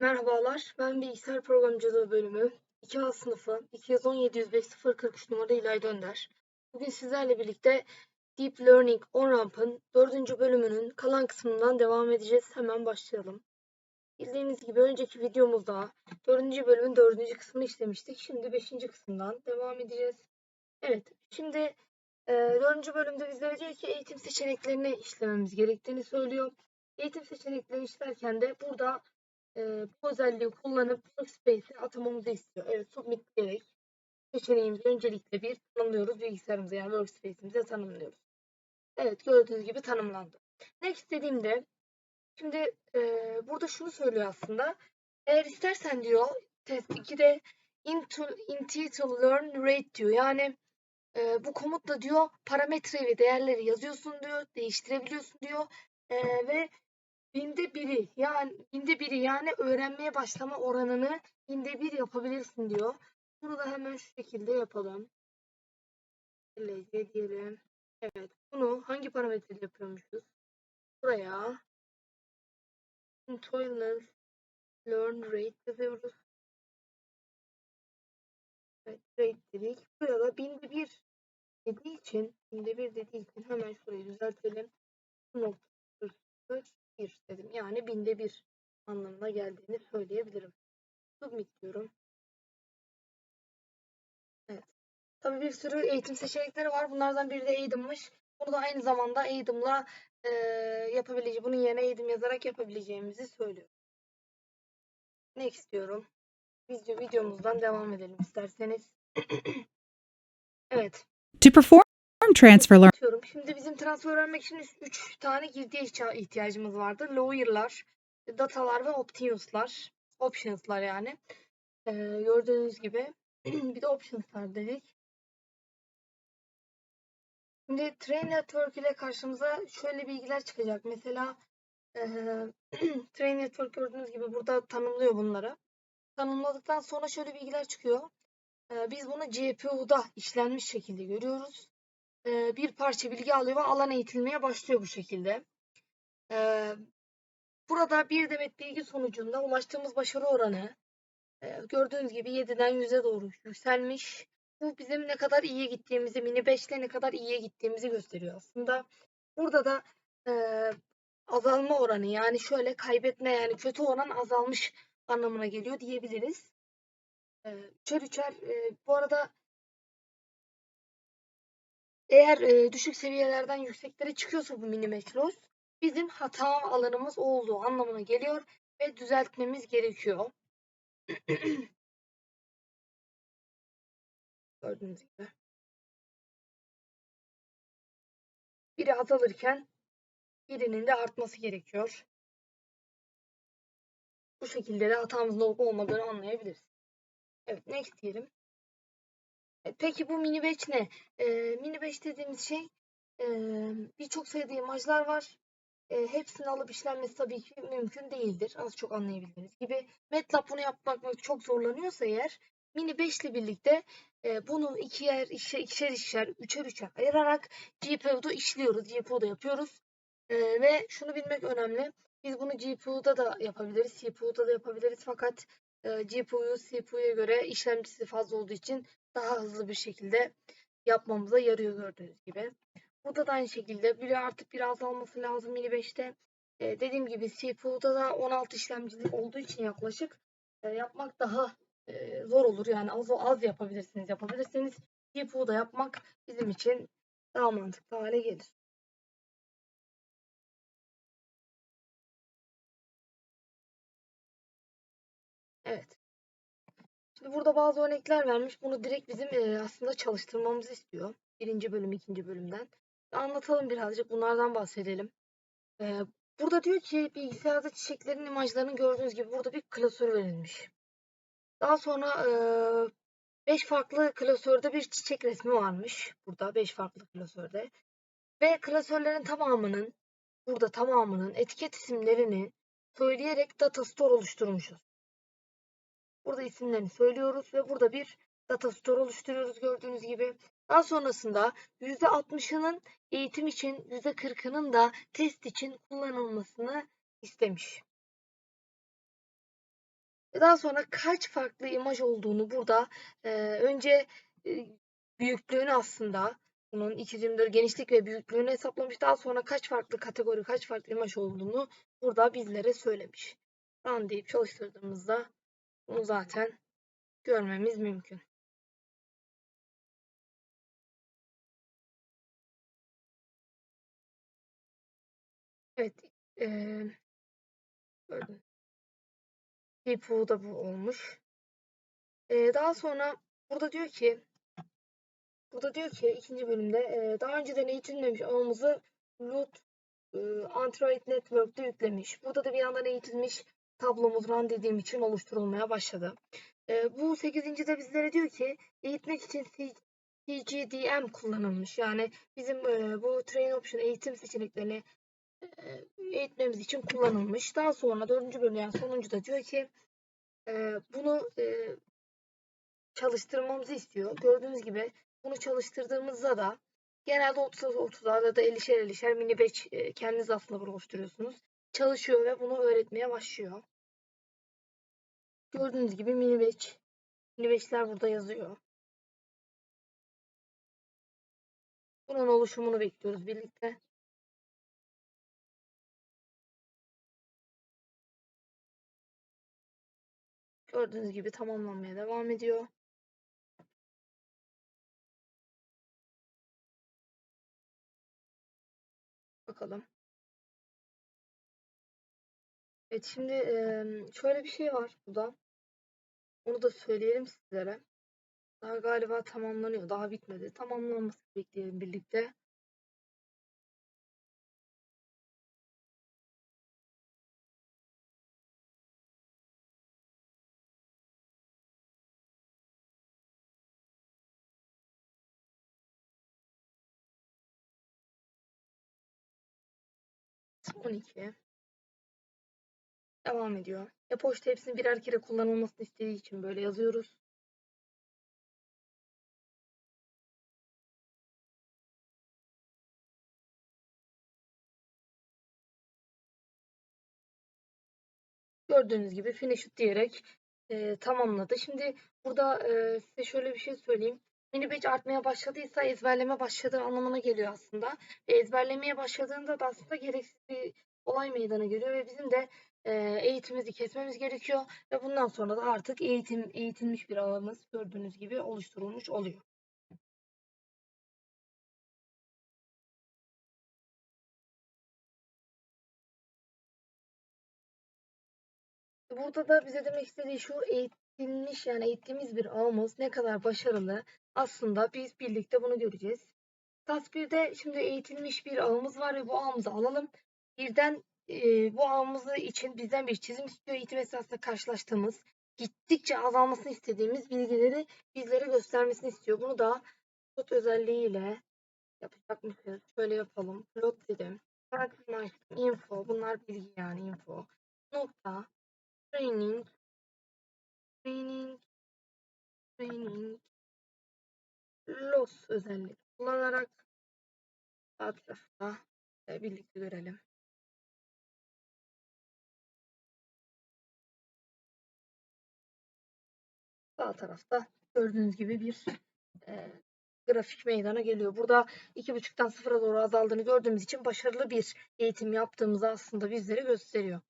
Merhabalar, ben Bilgisayar Programcılığı bölümü 2A sınıfı 217-105-043 numaralı İlay Dönder. Bugün sizlerle birlikte Deep Learning On-Ramp'ın 4. bölümünün kalan kısmından devam edeceğiz. Hemen başlayalım. Bildiğiniz gibi önceki videomuzda 4. bölümün 4. kısmını işlemiştik. Şimdi 5. kısımdan devam edeceğiz. Evet, şimdi e, 4. bölümde bizlere diyor ki eğitim seçeneklerini işlememiz gerektiğini söylüyor. Eğitim seçeneklerini işlerken de burada e, bu özelliği kullanıp workspace'e atamamızı istiyor. Evet, submit diyerek seçeneğimizi öncelikle bir tanımlıyoruz bilgisayarımıza yani workspace'imize tanımlıyoruz. Evet, gördüğünüz gibi tanımlandı. Next dediğimde şimdi e, burada şunu söylüyor aslında. Eğer istersen diyor test 2'de into, entitle learn rate diyor. Yani e, bu komutla diyor parametre ve değerleri yazıyorsun diyor, değiştirebiliyorsun diyor e, ve binde biri yani binde biri yani öğrenmeye başlama oranını binde bir yapabilirsin diyor. Bunu da hemen şu şekilde yapalım. LC diyelim. Evet. Bunu hangi parametrede yapıyormuşuz? Buraya Toilet Learn Rate yazıyoruz. Evet, rate dedik. Buraya da binde bir dediği için binde bir dediği için hemen şurayı düzeltelim. 0.41 dedim. Yani binde bir anlamına geldiğini söyleyebilirim. Submit diyorum. Evet. Tabii bir sürü eğitim seçenekleri var. Bunlardan biri de Eğitim'miş. Bunu da aynı zamanda Eğitim'la e, yapabileceği, bunun yerine Eğitim yazarak yapabileceğimizi söylüyor. Next diyorum. Video, videomuzdan devam edelim isterseniz. evet. To perform transfer learn. Şimdi bizim transfer öğrenmek için 3 tane girdiye ihtiya- ihtiyacımız vardı. Lawyer'lar, datalar ve options'lar. Options'lar yani. Ee, gördüğünüz gibi. bir de options'lar dedik. Şimdi Train Network ile karşımıza şöyle bilgiler çıkacak. Mesela eee Train Network gördüğünüz gibi burada tanımlıyor bunları. Tanımladıktan sonra şöyle bilgiler çıkıyor. Eee, biz bunu GPU'da işlenmiş şekilde görüyoruz. Eee, bir parça bilgi alıyor ve alan eğitilmeye başlıyor bu şekilde. Eee, burada bir demet bilgi sonucunda ulaştığımız başarı oranı eee, gördüğünüz gibi 7'den 100'e doğru yükselmiş. Bu bizim ne kadar iyiye gittiğimizi, mini 5 ile ne kadar iyiye gittiğimizi gösteriyor aslında. Burada da eee, azalma oranı yani şöyle kaybetme yani kötü oran azalmış anlamına geliyor diyebiliriz. Üçer üçer bu arada eğer eee, düşük seviyelerden yükseklere çıkıyorsa bu mini match bizim hata alanımız olduğu anlamına geliyor ve düzeltmemiz gerekiyor. Gördüğünüz gibi. Biri azalırken birinin de artması gerekiyor. Bu şekilde de hatamızın olup olmadığını anlayabiliriz. Evet next diyelim. E, Peki bu mini batch ne? E, mini batch dediğimiz şey e, birçok sayıda imajlar var. E, hepsini alıp işlenmesi tabii ki mümkün değildir. Az çok anlayabildiğiniz gibi. MATLAB bunu yapmak çok zorlanıyorsa eğer mini 5 ile birlikte e, bunu ikiyer, ikişer, ikişer, ikişer, üçer, üçer ayırarak GPU'da işliyoruz. GPU'da yapıyoruz. E, ve şunu bilmek önemli. Biz bunu GPU'da da yapabiliriz, CPU'da da yapabiliriz. Fakat e, GPU'yu CPU'ya göre işlemcisi fazla olduğu için daha hızlı bir şekilde yapmamıza yarıyor gördüğünüz gibi. Burada da aynı şekilde bir artık bir azalması lazım mini 5'te. E, dediğim gibi CPU'da da 16 işlemcili olduğu için yaklaşık e, yapmak daha e, zor olur. Yani az az yapabilirsiniz yapabilirsiniz. GPU'da yapmak bizim için daha mantıklı hale gelir. Evet. Şimdi burada bazı örnekler vermiş. Bunu direkt bizim e, aslında çalıştırmamızı istiyor. Birinci bölüm, ikinci bölümden. Anlatalım birazcık. Bunlardan bahsedelim. E, burada diyor ki bilgisayarda çiçeklerin imajlarını gördüğünüz gibi burada bir klasör verilmiş. Daha sonra 5 farklı klasörde bir çiçek resmi varmış. Burada 5 farklı klasörde. Ve klasörlerin tamamının burada tamamının etiket isimlerini söyleyerek data store oluşturmuşuz. Burada isimlerini söylüyoruz ve burada bir data store oluşturuyoruz gördüğünüz gibi. Daha sonrasında %60'ının eğitim için %40'ının da test için kullanılmasını istemiş. Daha sonra kaç farklı imaj olduğunu burada e, önce e, büyüklüğünü aslında bunun 224 genişlik ve büyüklüğünü hesaplamış. Daha sonra kaç farklı kategori, kaç farklı imaj olduğunu burada bizlere söylemiş. Run deyip çalıştırdığımızda bunu zaten görmemiz mümkün. Evet. eee gördüm. Da bu olmuş. Eee, daha sonra burada diyor ki burada diyor ki ikinci bölümde eee, daha önceden eğitilmemiş ağımızı root eee, Android Network'te yüklemiş. Burada da bir yandan eğitilmiş tablomuz run dediğim için oluşturulmaya başladı. Eee, bu 8. de bizlere diyor ki eğitmek için CGDM kullanılmış. Yani bizim eee, bu Train Option eğitim seçeneklerini eee, eğitmemiz için kullanılmış. Daha sonra dördüncü bölüm yani sonuncu da diyor ki eee, bunu eee, çalıştırmamızı istiyor. Gördüğünüz gibi bunu çalıştırdığımızda da genelde 30 30'larda ya da 50'şer 50'şer mini batch eee, kendiniz aslında oluşturuyorsunuz. Çalışıyor ve bunu öğretmeye başlıyor. Gördüğünüz gibi mini batch. Mini batch'ler burada yazıyor. Bunun oluşumunu bekliyoruz birlikte. Gördüğünüz gibi tamamlanmaya devam ediyor. Bakalım. Evet şimdi şöyle bir şey var burada. Onu da söyleyelim sizlere. Daha galiba tamamlanıyor. Daha bitmedi. Tamamlanmasını bekleyelim birlikte. on iki Devam ediyor. E-posta hepsinin birer kere kullanılmasını istediği için böyle yazıyoruz. Gördüğünüz gibi finish it diyerek eee, tamamladı. Şimdi burada eee, size şöyle bir şey söyleyeyim. Mini batch artmaya başladıysa ezberleme başladığı anlamına geliyor aslında. Ve ezberlemeye başladığında da aslında gereksiz bir olay meydana geliyor ve bizim de eğitimimizi kesmemiz gerekiyor ve bundan sonra da artık eğitim eğitilmiş bir ağımız gördüğünüz gibi oluşturulmuş oluyor. Burada da bize demek istediği şu eğitilmiş yani eğittiğimiz bir ağımız ne kadar başarılı aslında biz birlikte bunu göreceğiz. Task 1'de şimdi eğitilmiş bir ağımız var ve bu ağımızı alalım. Birden e, bu ağımızı için bizden bir çizim istiyor. Eğitim esnasında karşılaştığımız gittikçe azalmasını istediğimiz bilgileri bizlere göstermesini istiyor. Bunu da plot özelliğiyle yapacakmışız. Şöyle yapalım. Plot dedim. Farklı info. Bunlar bilgi yani info. Nokta training training training loss özelliği kullanarak sağ tarafta e, birlikte görelim. Sağ tarafta gördüğünüz gibi bir e, grafik meydana geliyor. Burada 2.5'tan sıfıra doğru azaldığını gördüğümüz için başarılı bir eğitim yaptığımızı aslında bizlere gösteriyor.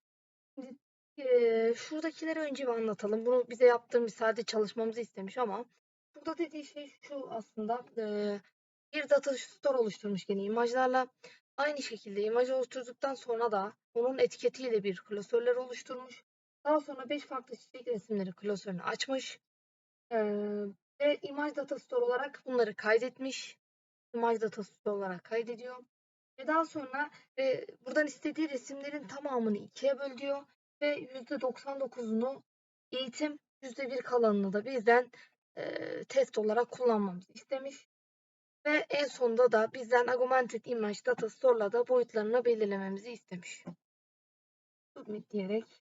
Şimdi Eee, şuradakileri önce bir anlatalım. Bunu bize yaptığımız sadece çalışmamızı istemiş ama burada dediği şey şu aslında eee, bir data store oluşturmuş gene imajlarla. Aynı şekilde imaj oluşturduktan sonra da onun etiketiyle bir klasörler oluşturmuş. Daha sonra 5 farklı çiçek resimleri klasörünü açmış. Ve imaj data store olarak bunları kaydetmiş. İmaj data store olarak kaydediyor. Ve daha sonra e, buradan istediği resimlerin tamamını ikiye böl diyor ve %99'unu eğitim, %1 kalanını da bizden e, test olarak kullanmamızı istemiş. Ve en sonunda da bizden Augmented Image Data Store'la da boyutlarını belirlememizi istemiş. Submit diyerek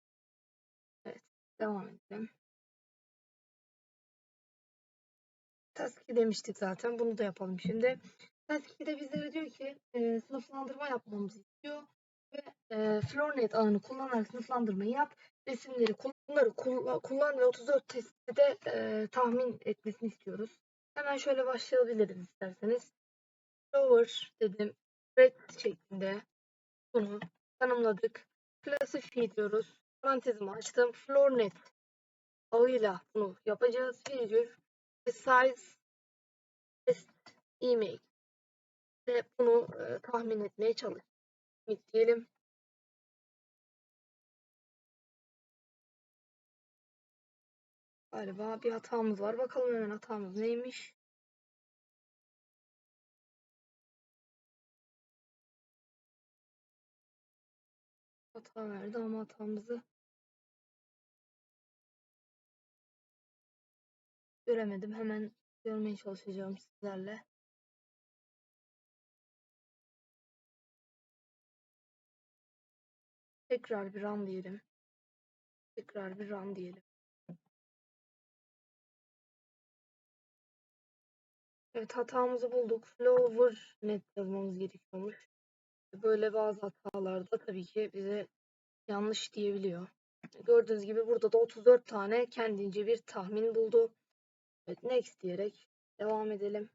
evet, devam edelim. Task 2 demiştik zaten. Bunu da yapalım şimdi. Task 2'de bizlere diyor ki e, sınıflandırma yapmamızı istiyor. ve e, Floornet ağını kullanarak sınıflandırmayı yap. Resimleri kullan, bunları kulla- kullan ve 34 testi de e, tahmin etmesini istiyoruz. Hemen şöyle başlayabiliriz isterseniz. Flower dedim. Red şeklinde bunu tanımladık. Classify diyoruz. Parantezimi açtım. Floornet ağıyla bunu yapacağız. Virgül ve size test email ve bunu e, tahmin etmeye çalış. diyelim. Galiba bir hatamız var. Bakalım hemen hatamız neymiş. Hata verdi ama hatamızı göremedim. Hemen görmeye çalışacağım sizlerle. Tekrar bir run diyelim. Tekrar bir run diyelim. Evet hatamızı bulduk. Flower net yazmamız gerekiyormuş. Böyle bazı hatalarda tabii ki bize yanlış diyebiliyor. Gördüğünüz gibi burada da 34 tane kendince bir tahmin buldu. Evet next diyerek devam edelim.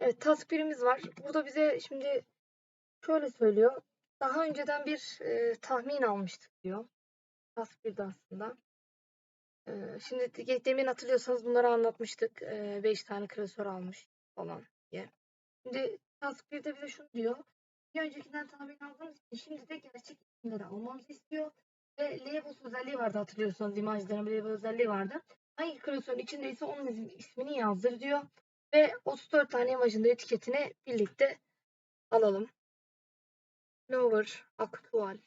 Evet task birimiz var. Burada bize şimdi şöyle söylüyor. Daha önceden bir e, tahmin almıştık diyor. Task 1'de aslında. E, şimdi de- demin hatırlıyorsanız bunları anlatmıştık. 5 tane klasör almış falan diye. Şimdi task 1'de bize şunu diyor. Bir öncekinden tahmin aldığımız için şimdi de gerçek isimleri almamızı istiyor. Ve labels özelliği vardı hatırlıyorsanız imajların bir label özelliği vardı. Hangi klasörün içindeyse onun is- ismini yazdır diyor. Ve 34 tane imajın da etiketini birlikte alalım. Lower, aktual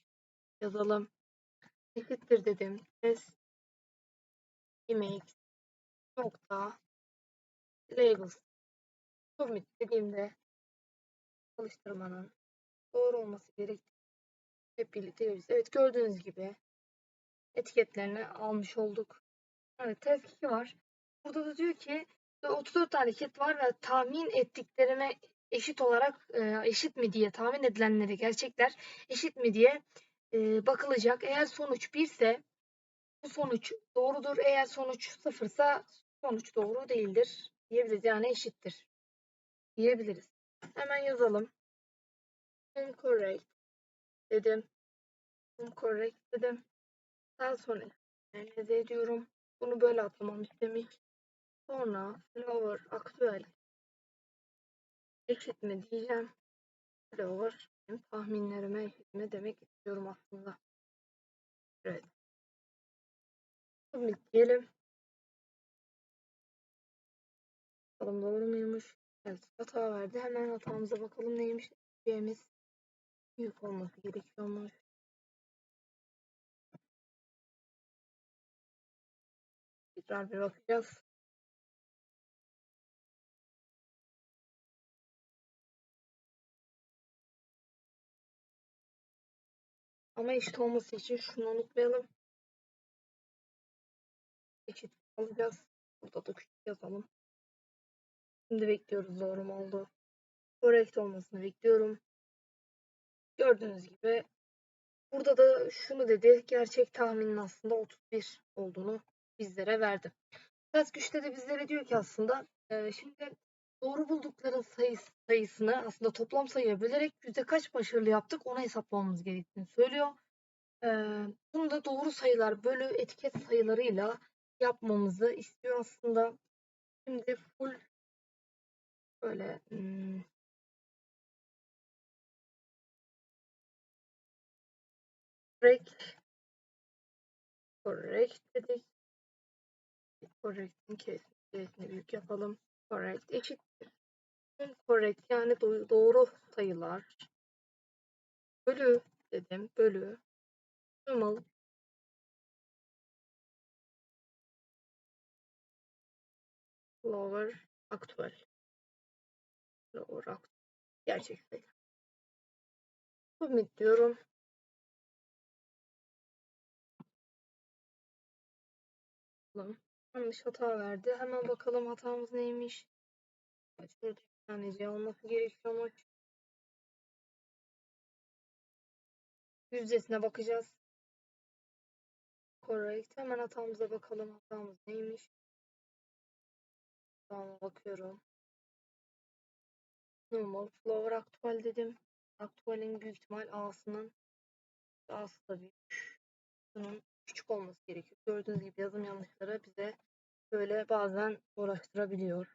yazalım. Eşittir dedim. Test image nokta labels submit dediğimde çalıştırmanın doğru olması gerektiğini hep birlikte göreceğiz. Evet gördüğünüz gibi etiketlerini almış olduk. Evet test 2 var. Burada da diyor ki 34 tane etiket var ve tahmin ettiklerime eşit olarak e, eşit mi diye tahmin edilenlere gerçekler eşit mi diye e, bakılacak. Eğer sonuç 1 ise bu sonuç doğrudur. Eğer sonuç 0 ise sonuç doğru değildir diyebiliriz. Yani eşittir diyebiliriz. Hemen yazalım. Incorrect dedim. Incorrect dedim. Daha sonra elde ediyorum. Bunu böyle atlamam istemiş. Sonra flower aktüel eşit mi diyeceğim. Flower benim tahminlerime eşit mi demek istiyorum aslında. Evet. Submit diyelim. Bakalım doğru muymuş? Evet hata verdi. Hemen hatamıza bakalım neymiş. Üyemiz büyük olması gerekiyormuş. Tekrar bir bakacağız. Ama eşit olması için şunu unutmayalım. Eşit alacağız. Burada da küçük yazalım. Şimdi bekliyoruz doğru mu oldu. Correct olmasını bekliyorum. Gördüğünüz gibi burada da şunu dedi. Gerçek tahminin aslında 31 olduğunu bizlere verdi. Ters güçte de bizlere diyor ki aslında e, şimdi doğru buldukların sayısı, sayısını aslında toplam sayıya bölerek yüzde kaç başarılı yaptık onu hesaplamamız gerektiğini söylüyor. E, bunu da doğru sayılar bölü etiket sayılarıyla yapmamızı istiyor aslında. Şimdi full böyle hmm, correct correct dedik. Correct'in kesini büyük yapalım. Correct eşittir. Correct yani do- doğru sayılar. Bölü dedim. Bölü. Normal. Lower aktüel. Lower aktüel. Gerçek sayı. Diyorum. Bakalım. Yanlış hata verdi. Hemen bakalım hatamız neymiş. Şurada bir tane C olması gerekiyormuş. Yüzdesine bakacağız. Correct. Hemen hatamıza bakalım. Hatamız neymiş? Tamam bakıyorum. Normal flower aktüel dedim. Aktüelin büyük ihtimal A'sının A'sı da büyük. Bunun küçük olması gerekiyor. Gördüğünüz gibi yazım yanlışları bize böyle bazen uğraştırabiliyor.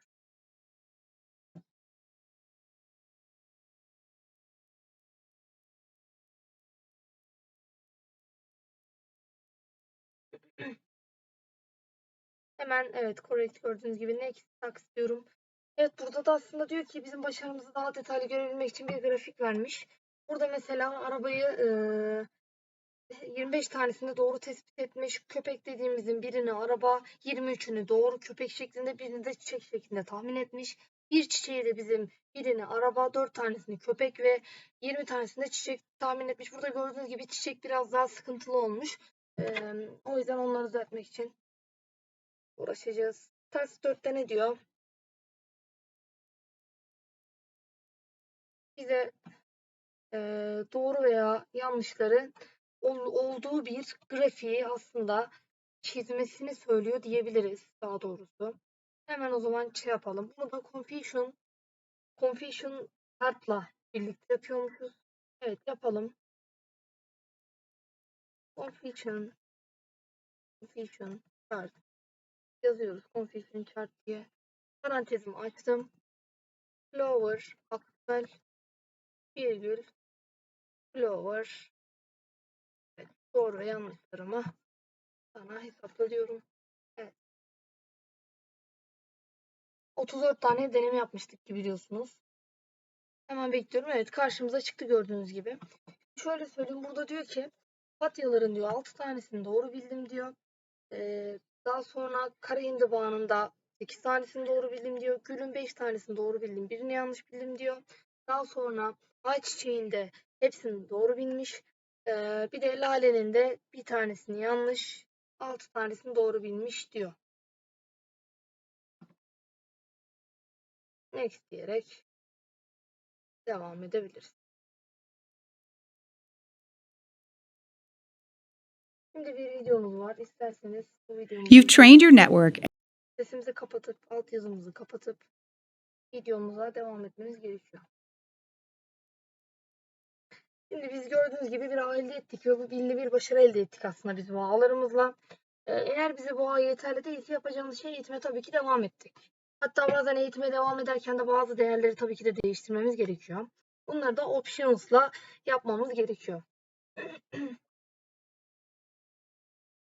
Hemen evet correct gördüğünüz gibi next tax diyorum. Evet burada da aslında diyor ki bizim başarımızı daha detaylı görebilmek için bir grafik vermiş. Burada mesela arabayı eee 25 tanesini doğru tespit etmiş. Köpek dediğimizin birini araba, 23'ünü doğru köpek şeklinde, birini de çiçek şeklinde tahmin etmiş. Bir çiçeği de bizim birini araba, 4 tanesini köpek ve 20 tanesini de çiçek tahmin etmiş. Burada gördüğünüz gibi çiçek biraz daha sıkıntılı olmuş. Eee, o yüzden onları düzeltmek için uğraşacağız. Ters 4'te ne diyor? Bize eee, doğru veya yanlışları olduğu bir grafiği aslında çizmesini söylüyor diyebiliriz daha doğrusu. Hemen o zaman şey yapalım. Bunu da confusion confusion chart'la birlikte yapıyormuşuz. Evet yapalım. Confusion confusion chart yazıyoruz. Confusion chart diye. Parantezimi açtım. Flower aktüel virgül flower doğru ve yanlışlarımı sana hesaplıyorum. Evet. 34 tane deneme yapmıştık ki biliyorsunuz. Hemen bekliyorum. Evet karşımıza çıktı gördüğünüz gibi. Şöyle söyleyeyim. Burada diyor ki Papatyaların diyor 6 tanesini doğru bildim diyor. Ee, daha sonra kare indibağında 8 tanesini doğru bildim diyor. Gülün 5 tanesini doğru bildim. Birini yanlış bildim diyor. Daha sonra ayçiçeğinde hepsini doğru bilmiş. Ee, bir de lalenin de bir tanesini yanlış, 6 tanesini doğru bilmiş diyor. Next diyerek devam edebiliriz. Şimdi bir videomuz var. İsterseniz bu videomuzu You've trained your network sesimizi kapatıp, altyazımızı kapatıp videomuza devam etmemiz gerekiyor. Şimdi biz gördüğünüz gibi bir ağ elde ettik ve bu belli bir başarı elde ettik aslında biz bu ağlarımızla. Ee, Eğer bize bu ağ yeterli değilse yapacağımız şey eğitime tabii ki devam ettik. Hatta bazen eğitime devam ederken de bazı değerleri tabii ki de değiştirmemiz gerekiyor. Bunları da options'la yapmamız gerekiyor.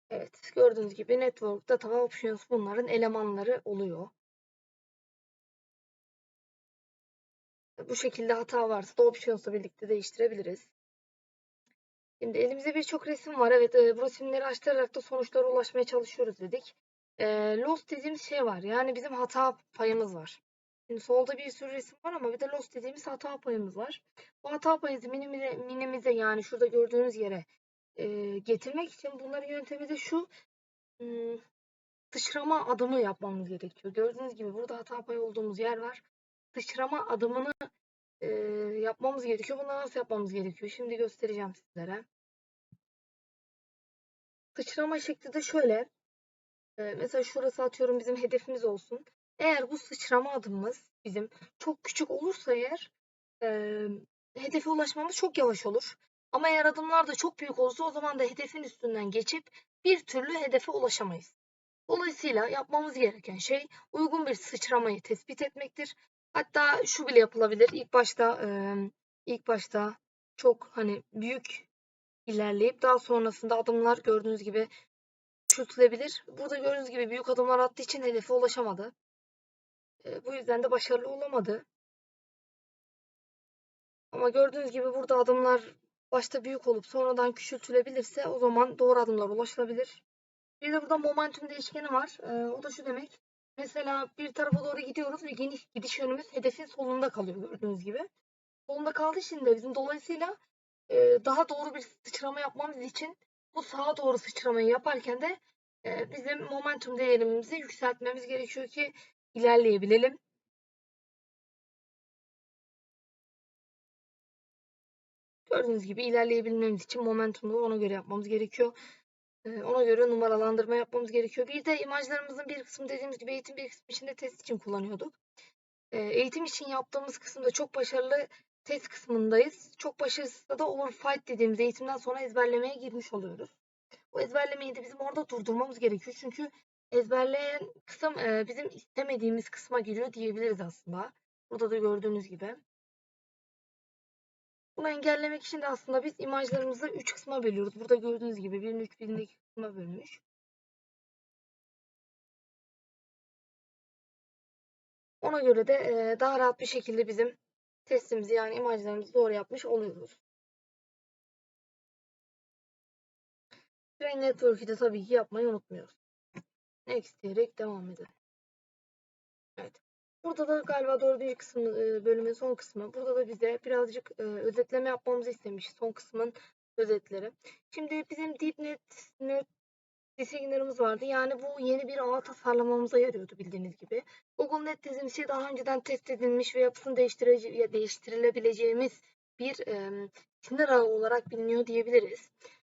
Evet, gördüğünüz gibi network, data options bunların elemanları oluyor. Bu şekilde hata varsa da options'la birlikte değiştirebiliriz. Şimdi elimizde birçok resim var. Evet, e, bu resimleri açtırarak da sonuçlara ulaşmaya çalışıyoruz dedik. E, loss dediğimiz şey var. Yani bizim hata payımız var. Şimdi solda bir sürü resim var ama bir de loss dediğimiz hata payımız var. Bu hata payımızı minimize, minimize yani şurada gördüğünüz yere e, getirmek için bunların yöntemi de şu. Hmm, sıçrama adımı yapmamız gerekiyor. Gördüğünüz gibi burada hata payı olduğumuz yer var. Sıçrama adımını e, yapmamız gerekiyor. Bunu nasıl yapmamız gerekiyor? Şimdi göstereceğim sizlere. Sıçrama şekli de şöyle. E, mesela şurası atıyorum bizim hedefimiz olsun. Eğer bu sıçrama adımımız bizim çok küçük olursa eğer e, hedefe ulaşmamız çok yavaş olur. Ama eğer adımlar da çok büyük olursa o zaman da hedefin üstünden geçip bir türlü hedefe ulaşamayız. Dolayısıyla yapmamız gereken şey uygun bir sıçramayı tespit etmektir. Hatta şu bile yapılabilir. İlk başta e, ilk başta çok hani büyük ilerleyip daha sonrasında adımlar gördüğünüz gibi küçültülebilir. Burada gördüğünüz gibi büyük adımlar attığı için hedefe ulaşamadı. E, bu yüzden de başarılı olamadı. Ama gördüğünüz gibi burada adımlar başta büyük olup sonradan küçültülebilirse o zaman doğru adımlar ulaşılabilir. Bir de burada momentum değişkeni var. Ee, o da şu demek. Mesela bir tarafa doğru gidiyoruz ve geniş gidiş yönümüz hedefin solunda kalıyor gördüğünüz gibi. Solunda kaldığı için de bizim dolayısıyla e, daha doğru bir sıçrama yapmamız için bu sağa doğru sıçramayı yaparken de e, bizim momentum değerimizi yükseltmemiz gerekiyor ki ilerleyebilelim. Gördüğünüz gibi ilerleyebilmemiz için momentumları ona göre yapmamız gerekiyor. Ee, ona göre numaralandırma yapmamız gerekiyor. Bir de imajlarımızın bir kısmı dediğimiz gibi eğitim bir kısmı için de test için kullanıyorduk. Ee, eğitim için yaptığımız kısımda çok başarılı test kısmındayız. Çok başarısızda da overfight dediğimiz eğitimden sonra ezberlemeye girmiş oluyoruz. O ezberlemeyi de bizim orada durdurmamız gerekiyor. Çünkü ezberleyen kısım e, bizim istemediğimiz kısma giriyor diyebiliriz aslında. Burada da gördüğünüz gibi. Bunu engellemek için de aslında biz imajlarımızı 3 kısma bölüyoruz. Burada gördüğünüz gibi birini 3, birini 2 kısma bölmüş. Ona göre de e, daha rahat bir şekilde bizim testimizi yani imajlarımızı doğru yapmış oluyoruz. Train Network'ü de tabii ki yapmayı unutmuyoruz. Next diyerek devam edelim. Evet. Burada da galiba dördüncü kısmı, e, bölümün son kısmı. Burada da bize birazcık e, özetleme yapmamızı istemiş. Son kısmın özetleri. Şimdi bizim DeepNet Net designer'ımız vardı. Yani bu yeni bir ağ tasarlamamıza yarıyordu bildiğiniz gibi. Google Net şey daha önceden test edilmiş ve yapısını değiştirilebileceğimiz bir e, sinir ağı olarak biliniyor diyebiliriz.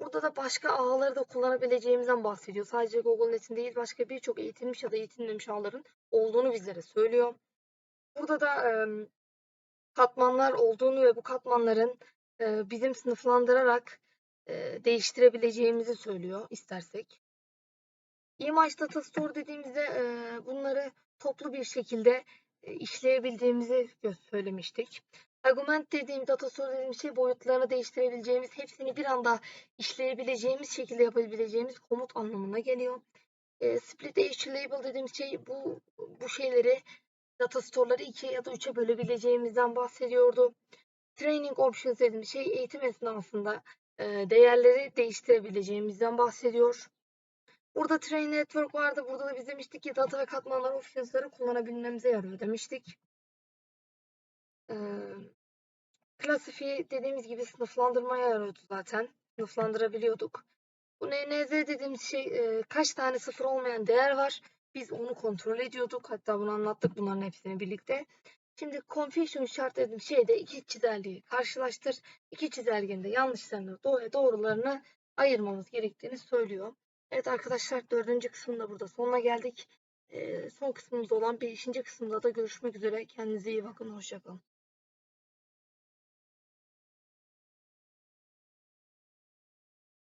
Burada da başka ağları da kullanabileceğimizden bahsediyor. Sadece Google Net'in değil başka birçok eğitilmiş ya da eğitilmemiş ağların olduğunu bizlere söylüyor. Burada da e, katmanlar olduğunu ve bu katmanların e, bizim sınıflandırarak e, değiştirebileceğimizi söylüyor istersek. Image Data Store dediğimizde e, bunları toplu bir şekilde işleyebildiğimizi söylemiştik. Argument dediğim data store dediğimiz şey boyutlarını değiştirebileceğimiz, hepsini bir anda işleyebileceğimiz şekilde yapabileceğimiz komut anlamına geliyor. E, split H label dediğimiz şey bu bu şeyleri data store'ları ikiye ya da üçe bölebileceğimizden bahsediyordu. Training options dediğimiz şey eğitim esnasında e, değerleri değiştirebileceğimizden bahsediyor. Burada train network vardı. Burada da biz demiştik ki data katmanlar options'ları kullanabilmemize yarıyor demiştik. Ee, Classify dediğimiz gibi sınıflandırmaya yarıyordu zaten. Sınıflandırabiliyorduk. Bu NNZ dediğimiz şey e, kaç tane sıfır olmayan değer var. Biz onu kontrol ediyorduk. Hatta bunu anlattık bunların hepsini birlikte. Şimdi confusion şart dediğim şey de iki çizelgeyi karşılaştır. İki çizelgenin yanlışlarını doğru doğrularını ayırmamız gerektiğini söylüyor. Evet arkadaşlar dördüncü kısmında burada sonuna geldik. Ee, son kısmımız olan beşinci kısımda da görüşmek üzere. Kendinize iyi bakın. Hoşçakalın.